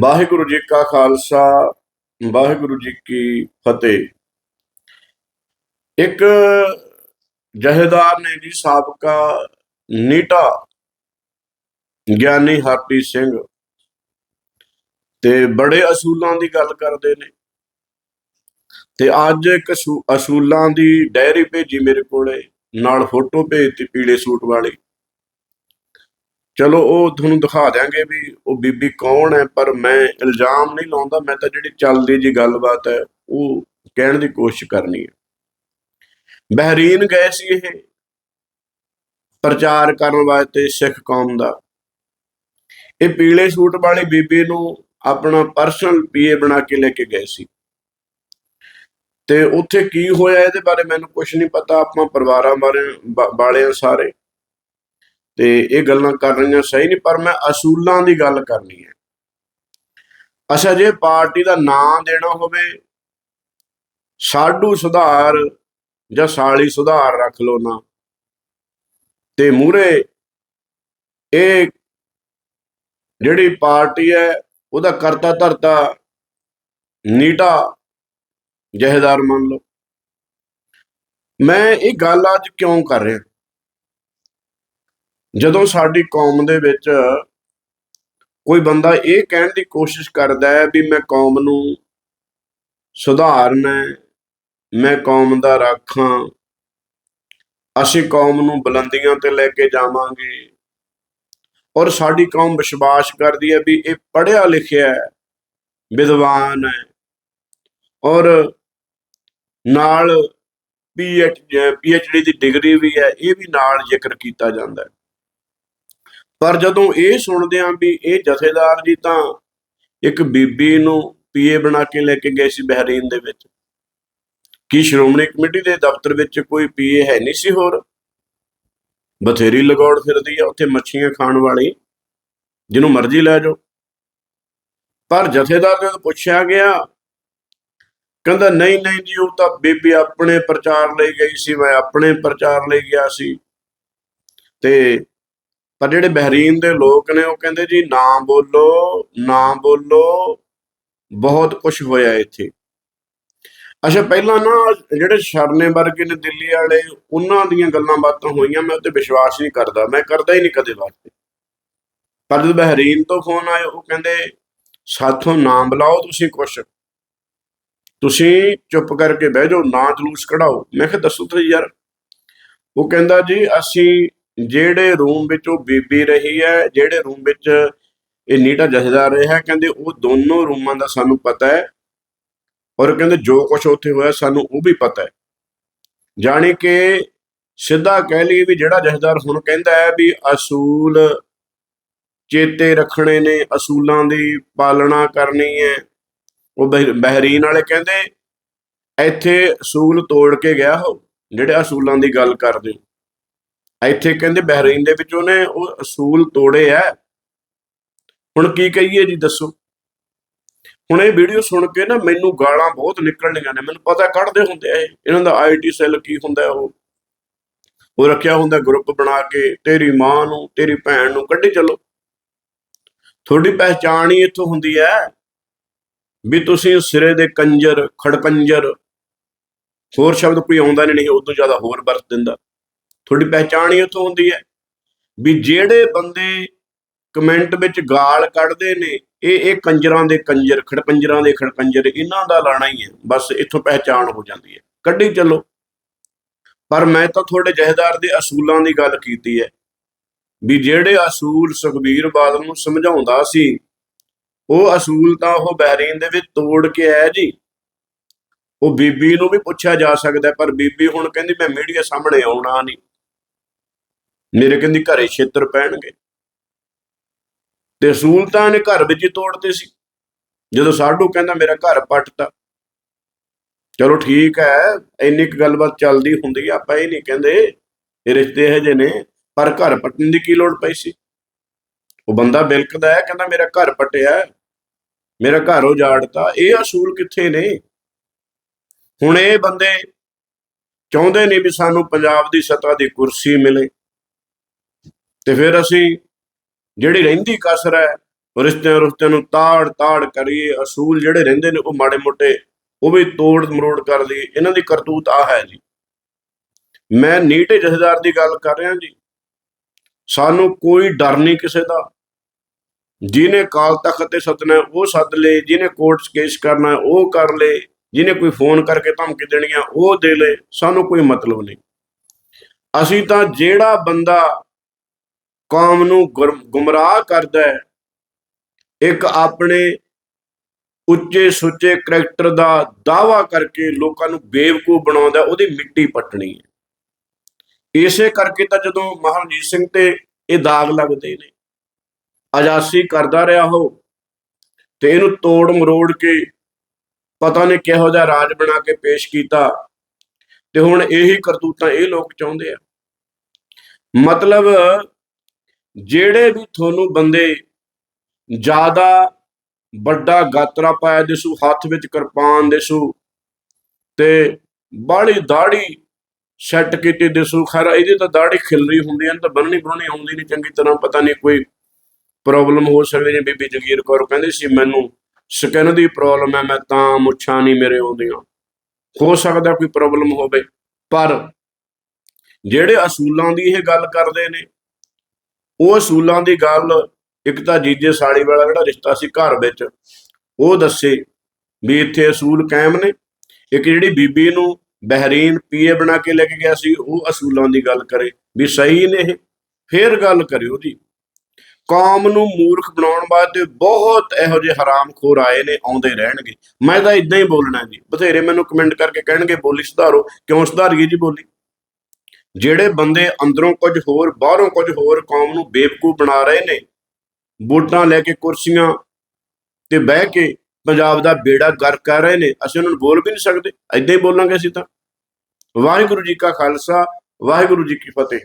ਵਾਹਿਗੁਰੂ ਜੀ ਕਾ ਖਾਲਸਾ, ਵਾਹਿਗੁਰੂ ਜੀ ਕੀ ਫਤਿਹ। ਇੱਕ ਜਹੇਦਾਰ ਨੇ ਜੀ ਸਾਬਕਾ ਨੀਟਾ ਗਿਆਨੀ ਹਰਪ੍ਰੀਤ ਸਿੰਘ ਤੇ ਬੜੇ ਅਸੂਲਾਂ ਦੀ ਗੱਲ ਕਰਦੇ ਨੇ। ਤੇ ਅੱਜ ਇੱਕ ਅਸੂ- ਅਸੂਲਾਂ ਦੀ ਡਾਇਰੀ ਭੇਜੀ ਮੇਰੇ ਕੋਲੇ, ਨਾਲ ਫੋਟੋ ਭੇਜਤੀ ਪੀਲੇ ਸੂਟ ਵਾਲੀ। ਚਲੋ ਉਹ ਤੁਹਾਨੂੰ ਦਿਖਾ ਦਿਆਂਗੇ ਵੀ ਉਹ ਬੀਬੀ ਕੌਣ ਹੈ, ਪਰ ਮੈਂ ਇਲਜ਼ਾਮ ਨਹੀਂ ਲਾਉਂਦਾ, ਮੈਂ ਤਾਂ ਜਿਹੜੀ ਚੱਲਦੀ ਜੀ ਗੱਲਬਾਤ ਹੈ, ਉਹ ਕਹਿਣ ਦੀ ਕੋਸ਼ਿਸ਼ ਕਰਨੀ ਹੈ। ਬਹਿਰੀਨ ਗਏ ਸੀ ਇਹ ਪ੍ਰਚਾਰ ਕਰਨ ਵਾਸਤੇ ਸਿੱਖ ਕੌਮ ਦਾ। ਇਹ ਪੀਲੇ ਸੂਟ ਵਾਲੀ ਬੀਬੀ ਨੂੰ ਆਪਣਾ ਪਰਸਨਲ ਪੀਏ ਬਣਾ ਕੇ ਲੈ ਕੇ ਗਏ ਸੀ। ਤੇ ਉੱਥੇ ਕੀ ਹੋਇਆ, ਇਹਦੇ ਬਾਰੇ ਮੈਨੂੰ ਕੁਝ ਨਹੀਂ ਪਤਾ, ਆਪਾਂ ਪਰਿਵਾਰਾਂ ਬਾਰੇ ਵਾਲਿਆਂ ਸਾਰੇ। ਤੇ ਇਹ ਗੱਲਾਂ ਕਰ ਰਹੀਆਂ ਸਹੀ ਨਹੀਂ, ਪਰ ਮੈਂ ਅਸੂਲਾਂ ਦੀ ਗੱਲ ਕਰਨੀ ਹੈ। ਅੱਛਾ, ਜੇ ਪਾਰਟੀ ਦਾ ਨਾਂ ਦੇਣਾ ਹੋਵੇ, ਸਾਡੂ ਸੁਧਾਰ ਜਾਂ ਸਾਲੀ ਸੁਧਾਰ ਰੱਖ ਲਓ ਨਾ। ਤੇ ਮੂਰੇ ਇਹ ਜਿਹੜੀ ਪਾਰਟੀ ਹੈ, ਉਹਦਾ ਕਰਤਾ ਧਰਤਾ ਨੀਟਾ ਜਹੇਦਾਰ ਮੰਨ ਲਓ। ਮੈਂ ਇਹ ਗੱਲ ਅੱਜ ਕਿਉਂ ਕਰ ਰਿਹਾ? ਜਦੋਂ ਸਾਡੀ ਕੌਮ ਦੇ ਵਿੱਚ ਕੋਈ ਬੰਦਾ ਇਹ ਕਹਿਣ ਦੀ ਕੋਸ਼ਿਸ਼ ਕਰਦਾ ਹੈ ਵੀ ਮੈਂ ਕੌਮ ਨੂੰ ਸੁਧਾਰਨਾ ਮੈਂ ਕੌਮ ਦਾ ਰਾਖਾਂ ਅਸੀਂ ਕੌਮ ਨੂੰ ਬੁਲੰਦੀਆਂ ਤੇ ਲੈ ਕੇ ਜਾਵਾਂਗੇ। ਔਰ ਸਾਡੀ ਕੌਮ ਵਿਸ਼ਵਾਸ ਕਰਦੀ ਹੈ ਵੀ ਇਹ ਪੜ੍ਹਿਆ ਲਿਖਿਆ ਹੈ, ਵਿਦਵਾਨ ਹੈ। ਔਰ ਨਾਲ ਪੀਐਚ ਪੀਐਚਡੀ ਦੀ ਡਿਗਰੀ ਵੀ ਹੈ, ਇਹ ਵੀ ਨਾਲ ਜ਼ਿਕਰ ਕੀਤਾ ਜਾਂਦਾ ਹੈ। ਪਰ ਜਦੋਂ ਇਹ ਸੁਣਦੇ ਆਂ ਵੀ ਇਹ ਜਥੇਦਾਰ ਜੀ ਤਾਂ ਇੱਕ ਬੀਬੀ ਨੂੰ ਪੀਏ ਬਣਾ ਕੇ ਲੈ ਕੇ ਗਏ ਸੀ ਬਹਿਰੀਨ ਦੇ ਵਿੱਚ। ਕੀ ਸ਼੍ਰੋਮਣੀ ਕਮੇਟੀ ਦੇ ਦਫ਼ਤਰ ਵਿੱਚ ਕੋਈ ਪੀਏ ਹੈ ਨਹੀਂ ਸੀ ਹੋਰ? ਬਥੇਰੀ ਲਗਾਉਣ ਫਿਰਦੀ ਆ, ਉੱਥੇ ਮੱਛੀਆਂ ਖਾਣ ਵਾਲੀ, ਜਿਹਨੂੰ ਮਰਜ਼ੀ ਲੈ ਜਾਓ। ਪਰ ਜਥੇਦਾਰ ਨੂੰ ਪੁੱਛਿਆ ਗਿਆ, ਕਹਿੰਦਾ, ਨਹੀਂ ਨਹੀਂ ਜੀ, ਉਹ ਤਾਂ ਬੀਬੀ ਆਪਣੇ ਪ੍ਰਚਾਰ ਲਈ ਗਈ ਸੀ, ਮੈਂ ਆਪਣੇ ਪ੍ਰਚਾਰ ਲਈ ਗਿਆ ਸੀ। ਤੇ ਪਰ ਜਿਹੜੇ ਬਹਿਰੀਨ ਦੇ ਲੋਕ ਨੇ, ਉਹ ਕਹਿੰਦੇ ਜੀ, ਨਾ ਬੋਲੋ ਨਾ ਬੋਲੋ, ਬਹੁਤ ਕੁਝ ਹੋਇਆ ਇੱਥੇ। ਅੱਛਾ, ਪਹਿਲਾਂ ਨਾ ਜਿਹੜੇ ਸ਼ਰਨੇ ਵਰਗੇ ਨੇ ਦਿੱਲੀ ਵਾਲੇ, ਉਹਨਾਂ ਦੀਆਂ ਗੱਲਾਂ ਬਾਤਾਂ ਹੋਈਆਂ, ਮੈਂ ਉੱਤੇ ਵਿਸ਼ਵਾਸ ਨਹੀਂ ਕਰਦਾ, ਮੈਂ ਕਰਦਾ ਹੀ ਨਹੀਂ ਕਦੇ ਵਾਸਤੇ। ਪਰ ਜਦੋਂ ਬਹਿਰੀਨ ਤੋਂ ਫੋਨ ਆਇਆ ਉਹ ਕਹਿੰਦੇ, ਸਾਥੋਂ ਨਾਮ ਬੁਲਾਓ ਤੁਸੀਂ ਕੁਛ। ਤੁਸੀਂ ਚੁੱਪ ਕਰਕੇ ਬਹਿ ਜਾਓ, ਨਾ ਜਲੂਸ ਕਢਾਓ। ਮੈਂ ਕਿਹਾ, ਦੱਸੋ ਤੁਸੀਂ ਯਾਰ। ਉਹ ਕਹਿੰਦਾ ਜੀ, ਅਸੀਂ ਜਿਹੜੇ ਰੂਮ ਵਿੱਚ ਉਹ ਬੀਬੀ ਰਹੀ ਹੈ, ਜਿਹੜੇ ਰੂਮ ਵਿੱਚ ਇਹ ਨੀਟਾ ਜਥੇਦਾਰ ਰਿਹਾ ਕਹਿੰਦੇ ਉਹ ਦੋਨੋਂ ਰੂਮਾਂ ਦਾ ਸਾਨੂੰ ਪਤਾ ਹੈ ਔਰ ਕਹਿੰਦੇ ਜੋ ਕੁਝ ਉੱਥੇ ਹੋਇਆ ਸਾਨੂੰ ਉਹ ਵੀ ਪਤਾ ਹੈ। ਜਾਣੀ ਕਿ ਸਿੱਧਾ ਕਹਿ ਲਈ ਵੀ ਜਿਹੜਾ ਜਥੇਦਾਰ ਹੁਣ ਕਹਿੰਦਾ ਹੈ ਵੀ ਅਸੂਲ ਚੇਤੇ ਰੱਖਣੇ ਨੇ, ਅਸੂਲਾਂ ਦੀ ਪਾਲਣਾ ਕਰਨੀ ਹੈ, ਉਹ ਬਹਿ- ਬਹਿਰੀਨ ਵਾਲੇ ਕਹਿੰਦੇ, ਇੱਥੇ ਅਸੂਲ ਤੋੜ ਕੇ ਗਿਆ ਹੋ ਜਿਹੜੇ ਅਸੂਲਾਂ ਦੀ ਗੱਲ ਕਰਦੇ ਹੋ। ਇੱਥੇ ਕਹਿੰਦੇ ਬਹਿਰੀਨ ਦੇ ਵਿੱਚ ਉਹਨੇ ਉਹ ਅਸੂਲ ਤੋੜੇ ਆ। ਹੁਣ ਕੀ ਕਹੀਏ ਜੀ ਦੱਸੋ? ਹੁਣ ਇਹ ਵੀਡੀਓ ਸੁਣ ਕੇ ਨਾ ਮੈਨੂੰ ਗਾਲਾਂ ਬਹੁਤ ਨਿਕਲਣੀਆਂ ਨੇ। ਮੈਨੂੰ ਪਤਾ ਕੱਢਦੇ ਹੁੰਦੇ ਆ ਇਹਨਾਂ ਦਾ ਆਈਟੀ ਸੈੱਲ ਕੀ ਹੁੰਦਾ ਉਹ? ਉਹ ਰੱਖਿਆ ਹੁੰਦਾ ਗਰੁੱਪ ਬਣਾ ਕੇ, ਤੇਰੀ ਮਾਂ ਨੂੰ, ਤੇਰੀ ਭੈਣ ਨੂੰ, ਕੱਢੀ ਚਲੋ। ਤੁਹਾਡੀ ਪਹਿਚਾਣ ਹੀ ਇੱਥੋਂ ਹੁੰਦੀ ਹੈ ਵੀ ਤੁਸੀਂ ਸਿਰੇ ਦੇ ਕੰਜਰ, ਖੜਕੰਜਰ। ਹੋਰ ਸ਼ਬਦ ਕੋਈ ਆਉਂਦਾ ਨਹੀਂ ਨਹੀਂ ਉਹ ਤੋਂ ਜ਼ਿਆਦਾ ਹੋਰ ਵਰਤ ਦਿੰਦਾ। ਤੁਹਾਡੀ ਪਹਿਚਾਣ ਹੀ ਉੱਥੋਂ ਹੁੰਦੀ ਹੈ। ਵੀ ਜਿਹੜੇ ਬੰਦੇ ਕਮੈਂਟ ਵਿੱਚ ਗਾਲ ਕੱਢਦੇ ਨੇ, ਇਹ ਇਹ ਕੰਜਰਾਂ ਦੇ ਕੰਜਰ ਖੜਕੰਜਰਾਂ ਦੇ ਖੜਕੰਜਰ ਇਹਨਾਂ ਦਾ ਲਾਣਾ ਹੀ ਹੈ। ਬਸ ਇੱਥੋਂ ਪਹਿਚਾਣ ਹੋ ਜਾਂਦੀ ਹੈ। ਕੱਢੀ ਚੱਲੋ। ਪਰ ਮੈਂ ਤਾਂ ਤੁਹਾਡੇ ਜਹੇਦਾਰ ਦੇ ਅਸੂਲਾਂ ਦੀ ਗੱਲ ਕੀਤੀ ਹੈ। ਵੀ ਜਿਹੜੇ ਅਸੂਲ ਸੁਖਬੀਰ ਬਾਦਲ ਨੂੰ ਸਮਝਾਉਂਦਾ ਸੀ, ਉਹ ਅਸੂਲ ਤਾਂ ਉਹ ਬੈਰੀਨ ਦੇ ਵਿੱਚ ਤੋੜ ਕੇ ਆਇਆ ਜੀ। ਉਹ ਬੀਬੀ ਨੂੰ ਵੀ ਪੁੱਛਿਆ ਜਾ ਸਕਦਾ ਪਰ ਬੀਬੀ ਹੁਣ ਕਹਿੰਦੀ ਮੈਂ ਮੀਡੀਆ ਸਾਹਮਣੇ ਆਉਣਾ ਨਹੀਂ। ਮੇਰੇ ਕਹਿੰਦੀ ਘਰੇ ਛੇਤਰ ਪੈਣਗੇ। ਤੇ ਅਸੂਲ ਤਾਂ ਇਹਨੇ ਘਰ ਵਿੱਚ ਹੀ ਤੋੜਦੇ ਸੀ। ਜਦੋਂ ਸਾਡੂ ਕਹਿੰਦਾ ਮੇਰਾ ਘਰ ਪੱਟਤਾ। ਚਲੋ ਠੀਕ ਹੈ, ਇੰਨੀ ਕੁ ਗੱਲਬਾਤ ਚੱਲਦੀ ਹੁੰਦੀ ਆ, ਆਪਾਂ ਇਹ ਨਹੀਂ ਕਹਿੰਦੇ ਇਹ ਰਿਸ਼ਤੇ ਇਹੋ ਜਿਹੇ ਨੇ, ਪਰ ਘਰ ਪੱਟਣ ਦੀ ਕੀ ਲੋੜ ਪਈ ਸੀ? ਉਹ ਬੰਦਾ ਬਿਲਕਦਾ ਹੈ ਕਹਿੰਦਾ ਮੇਰਾ ਘਰ ਪਟਿਆ, ਮੇਰਾ ਘਰ ਉਜਾੜਤਾ, ਇਹ ਅਸੂਲ ਕਿੱਥੇ ਨੇ? ਹੁਣ ਇਹ ਬੰਦੇ ਚਾਹੁੰਦੇ ਨੇ ਵੀ ਸਾਨੂੰ ਪੰਜਾਬ ਦੀ ਸੱਤਾ ਦੀ ਕੁਰਸੀ ਮਿਲੇ। ਤੇ ਫਿਰ ਅਸੀਂ ਜਿਹੜੀ ਰਹਿੰਦੀ ਕਸਰ ਹੈ ਰਿਸ਼ਤਿਆਂ ਰੁਸ਼ਤਿਆਂ ਨੂੰ ਤਾੜ ਤਾੜ ਕਰੀਏ, ਅਸੂਲ ਜਿਹੜੇ ਰਹਿੰਦੇ ਨੇ ਉਹ ਮਾੜੇ ਮੋਟੇ, ਉਹ ਵੀ ਤੋੜ ਮਰੋੜ ਕਰ ਲਈਏ, ਇਹਨਾਂ ਦੀ ਕਰਤੂਤ ਆ ਹੈ ਜੀ। ਮੈਂ ਨੀਟੇ ਜਥੇਦਾਰ ਦੀ ਗੱਲ ਕਰ ਰਿਹਾ ਜੀ। ਸਾਨੂੰ ਕੋਈ ਡਰ ਨਹੀਂ ਕਿਸੇ ਦਾ। ਜਿਹਨੇ ਕਾਲ ਤਖਤ ਤੇ ਸੱਦਣਾ, ਉਹ ਸੱਦ ਲੇ, ਜਿਹਨੇ ਕੋਰਟ 'ਚ ਕੇਸ ਕਰਨਾ, ਉਹ ਕਰ ਲੇ, ਜਿਹਨੇ ਕੋਈ ਫੋਨ ਕਰਕੇ ਧਮਕੀ ਦੇਣੀ ਆ, ਉਹ ਦੇ ਲੇ, ਸਾਨੂੰ ਕੋਈ ਮਤਲਬ ਨਹੀਂ। ਅਸੀਂ ਤਾਂ ਜਿਹੜਾ ਬੰਦਾ ਕੌਮ ਨੂੰ ਗੁਰ- ਗੁੰਮਰਾਹ ਕਰਦਾ ਹੈ। ਇੱਕ ਆਪਣੇ ਉੱਚੇ ਸੁੱਚੇ ਕਰੈਕਟਰ ਦਾ ਦਾਵਾ ਕਰਕੇ ਲੋਕਾਂ ਨੂੰ ਬੇਵਕੂਫ ਬਣਾਉਂਦਾ ਉਹਦੀ ਮਿੱਟੀ ਪੱਟਣੀ ਹੈ। ਇਸੇ ਕਰਕੇ ਤਾਂ ਜਦੋਂ ਮਹਾਰਾਜੀਤ ਸਿੰਘ ਤੇ ਇਹ ਦਾਗ ਲੱਗਦੇ ਨੇ, ਅਜਾਸੀ ਕਰਦਾ ਰਿਹਾ ਹੋ ਤੇ ਇਹਨੂੰ ਤੋੜ ਮਰੋੜ ਕੇ ਪਤਾ ਨਹੀਂ ਕਿਹੋ ਜਿਹਾ ਰਾਜ ਬਣਾ ਕੇ ਪੇਸ਼ ਕੀਤਾ ਤੇ ਹੁਣ ਇਹੀ ਕਰਤੂਤਾਂ ਇਹ ਲੋਕ ਚਾਹੁੰਦੇ ਆ। ਮਤਲਬ ਜਿਹੜੇ ਵੀ ਤੁਹਾਨੂੰ ਬੰਦੇ ਜ਼ਿਆਦਾ ਵੱਡਾ ਗਾਤਰਾ ਪਾਇਆ ਦਿਸੂ ਹੱਥ ਵਿੱਚ ਕਿਰਪਾਨ ਦਿਸੂ ਤੇ ਬਾਹਲੀ ਦਾੜੀ ਸੈੱਟ ਕੀਤੀ ਦਿਸੂ ਖੈਰ ਇਹਦੀ ਤਾਂ ਦਾੜੀ ਖਿਲਰੀ ਹੁੰਦੀ ਹੈ ਤਾਂ ਬੰਨਣੀ ਬਣਨੀ ਆਉਂਦੀ ਨਹੀਂ ਚੰਗੀ ਤਰ੍ਹਾਂ ਪਤਾ ਨਹੀਂ ਕੋਈ ਪ੍ਰੋਬਲਮ ਹੋ ਸਕਦੀ ਨੇ, ਬੀਬੀ ਜਗੀਰ ਕੌਰ ਕਹਿੰਦੀ ਸੀ, ਮੈਨੂੰ ਸਕਿਨ ਦੀ ਪ੍ਰੋਬਲਮ ਹੈ, ਮੈਂ ਤਾਂ ਮੁੱਛਾਂ ਨਹੀਂ ਮੇਰੇ ਆਉਂਦੀਆਂ। ਹੋ ਸਕਦਾ ਕੋਈ ਪ੍ਰੋਬਲਮ ਹੋਵੇ, ਪਰ ਜਿਹੜੇ ਅਸੂਲਾਂ ਦੀ ਇਹ ਗੱਲ ਕਰਦੇ ਨੇ ਉਹ ਅਸੂਲਾਂ ਦੀ ਗੱਲ ਇੱਕ ਤਾਂ ਜੀਜੇ ਸਾੜੀ ਵਾਲਾ ਜਿਹੜਾ ਰਿਸ਼ਤਾ ਸੀ ਘਰ ਵਿੱਚ, ਉਹ ਦੱਸੇ ਵੀ ਇੱਥੇ ਅਸੂਲ ਕਾਇਮ ਨੇ। ਇੱਕ ਜਿਹੜੀ ਬੀਬੀ ਨੂੰ ਬਹਿਰੀਨ ਪੀਏ ਬਣਾ ਕੇ ਲੈ ਕੇ ਗਿਆ ਸੀ, ਉਹ ਅਸੂਲਾਂ ਦੀ ਗੱਲ ਕਰੇ ਵੀ ਸਹੀ ਨੇ ਇਹ, ਫੇਰ ਗੱਲ ਕਰਿਓ ਜੀ ਕੌਮ ਨੂੰ ਮੂਰਖ ਬਣਾਉਣ ਵਾਸਤੇ ਬਹੁਤ ਇਹੋ ਜਿਹੇ ਹਰਾਮਖੋਰ ਆਏ ਨੇ, ਆਉਂਦੇ ਰਹਿਣਗੇ। ਮੈਂ ਤਾਂ ਇਦਾਂ ਹੀ ਬੋਲਣਾ ਜੀ। ਬਥੇਰੇ ਮੈਨੂੰ ਕਮੈਂਟ ਕਰਕੇ ਕਹਿਣਗੇ, ਬੋਲੀ ਸੁਧਾਰੋ। ਕਿਉਂ ਸੁਧਾਰੀਏ ਜੀ ਬੋਲੀ? ਜਿਹੜੇ ਬੰਦੇ ਅੰਦਰੋਂ ਕੁਝ ਹੋਰ, ਬਾਹਰੋਂ ਕੁਝ ਹੋਰ ਕੌਮ ਨੂੰ ਬੇਵਕੂਫ ਬਣਾ ਰਹੇ ਨੇ, ਵੋਟਾਂ ਲੈ ਕੇ ਕੁਰਸੀਆਂ ਤੇ ਬਹਿ ਕੇ ਪੰਜਾਬ ਦਾ ਬੇੜਾ ਗਰ ਕਰ ਰਹੇ ਨੇ, ਅਸੀਂ ਉਹਨਾਂ ਨੂੰ ਬੋਲ ਵੀ ਨਹੀਂ ਸਕਦੇ ਐਦਾਂ ਹੀ ਬੋਲਾਂਗੇ ਅਸੀਂ ਤਾਂ। ਵਾਹਿਗੁਰੂ ਜੀ ਕਾ ਖਾਲਸਾ, ਵਾਹਿਗੁਰੂ ਜੀ ਕੀ ਫਤਿਹ।